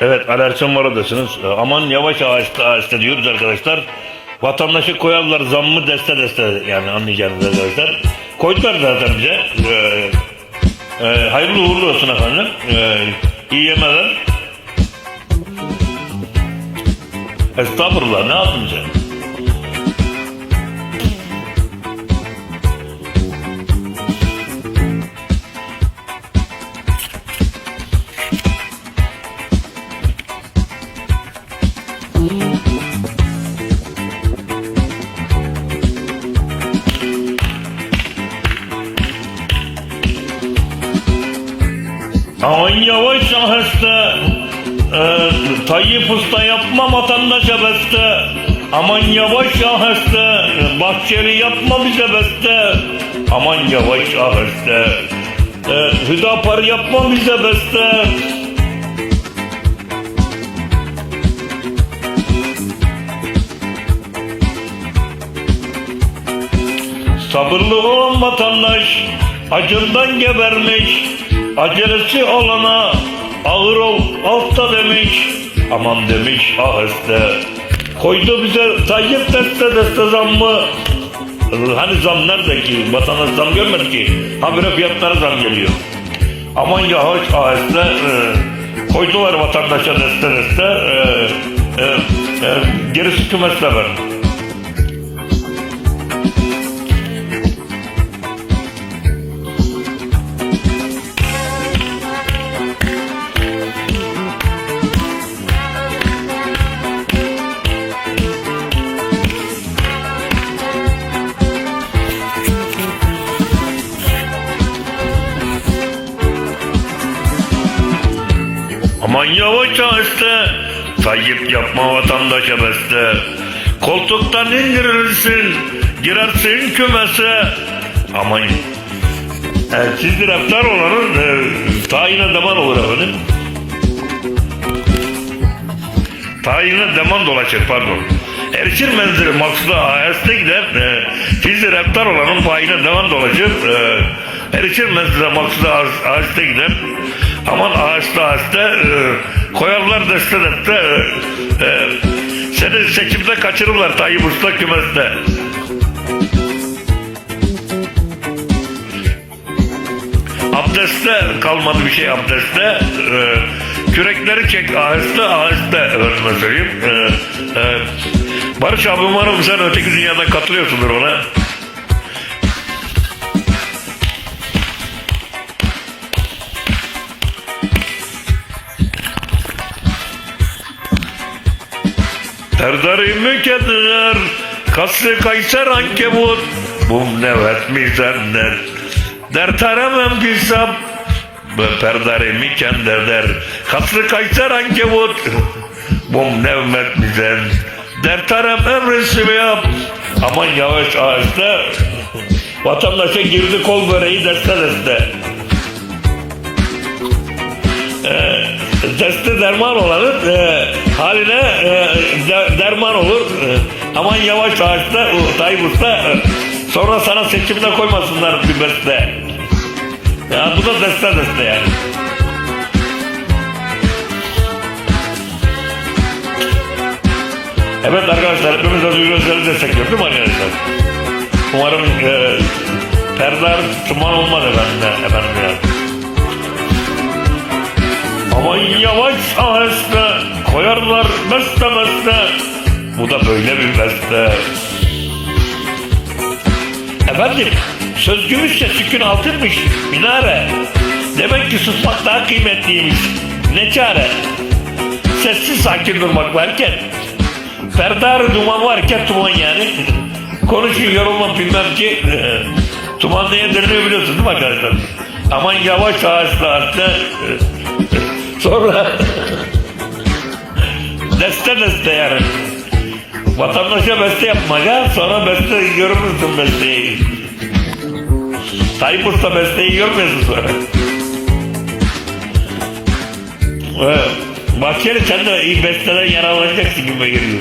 Evet alerjim var odasınız. Ee, Aman yavaş ağaçta ağaçta diyoruz arkadaşlar. Vatandaşı koyarlar zammı deste deste yani anlayacağınız arkadaşlar. Koydular zaten bize. Ee, e, hayırlı uğurlu olsun efendim. Ee, iyi yemeler. Estağfurullah ne yaptın sen? Aman yavaş aheste. Ee, Tayyip Usta yapma vatandaşa beste. Aman yavaş aheste. Bahçeli yapma bize beste. Aman yavaş aheste. Ee, Hüdapar yapma bize beste. Sabırlı olan vatandaş acından gebermiş. Acelesi olana ağır ol altta demiş. Aman demiş aheste. Koydu bize Tayyip deste deste zammı. Hani zam nerede ki? Vatandaş zam görmedi ki. Habire fiyatlara zam geliyor. Aman yavaş aheste. E, koydular vatandaşa deste deste. E, e, e, gerisi kümesle ver. Aman yavaş aheste Tayyip yapma vatandaşa beste. Koltuktan indirilirsin Girersin kümese. Aman e, Siz direktör olanın e, Tayine deman olur efendim. Tayine deman dolaşır pardon. Erişir menzili maksuda aheste gider e, Siz direktör olanın payine deman dolaşır e, Erişir menzile maksuda aheste gider Aman ağaçta ağaçta e, koyarlar deste deste e, e, seni seçimde kaçırırlar Tayyip Usta kümeste. Abdeste kalmadı bir şey abdeste. E, kürekleri çek aheste aheste efendime söyleyeyim. E, e, Barış abi umarım sen öteki dünyadan katılıyorsundur ona. Derdari mükedder Kaslı kayser ankebut Bum nevet mizender Der taremem gizap Perdari mikender der Kaslı kayser ankebut Bum nevmet mizen Der tarem emrisi yap Aman yavaş ağaçta. Vatandaşa girdi kol böreği deste deste. Deste derman olanın e, haline e, de- derman olur. E, aman yavaş ağaçta Tayyip Usta e, sonra sana seçimde koymasınlar bir beste. Ya bu da deste deste yani. Evet arkadaşlar hepimiz de duyuru özleri destekliyor değil mi arkadaşlar? Umarım e, perdeler tuman olmaz efendim, efendim ya. Aman yavaş aheste koyarlar beste beste. Bu da böyle bir beste. Efendim söz gümüşse sükun altınmış minare. Demek ki susmak daha kıymetliymiş. Ne çare? Sessiz sakin durmak varken Ferdarı duman varken tuman yani. Konuşun yorulmam bilmem ki. tuman neye deniliyor biliyorsunuz değil mi arkadaşlar? Aman yavaş ağaçta ağaçta. Sonra deste deste yani. Vatandaşa beste yapmaca sonra beste görürsün besteyi. Tayyip Usta besteyi görmüyorsun sonra. Evet. Bahçeli sen de iyi besteden yararlanacaksın gibi geliyor.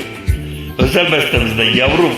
Özel bestemizden yavrum.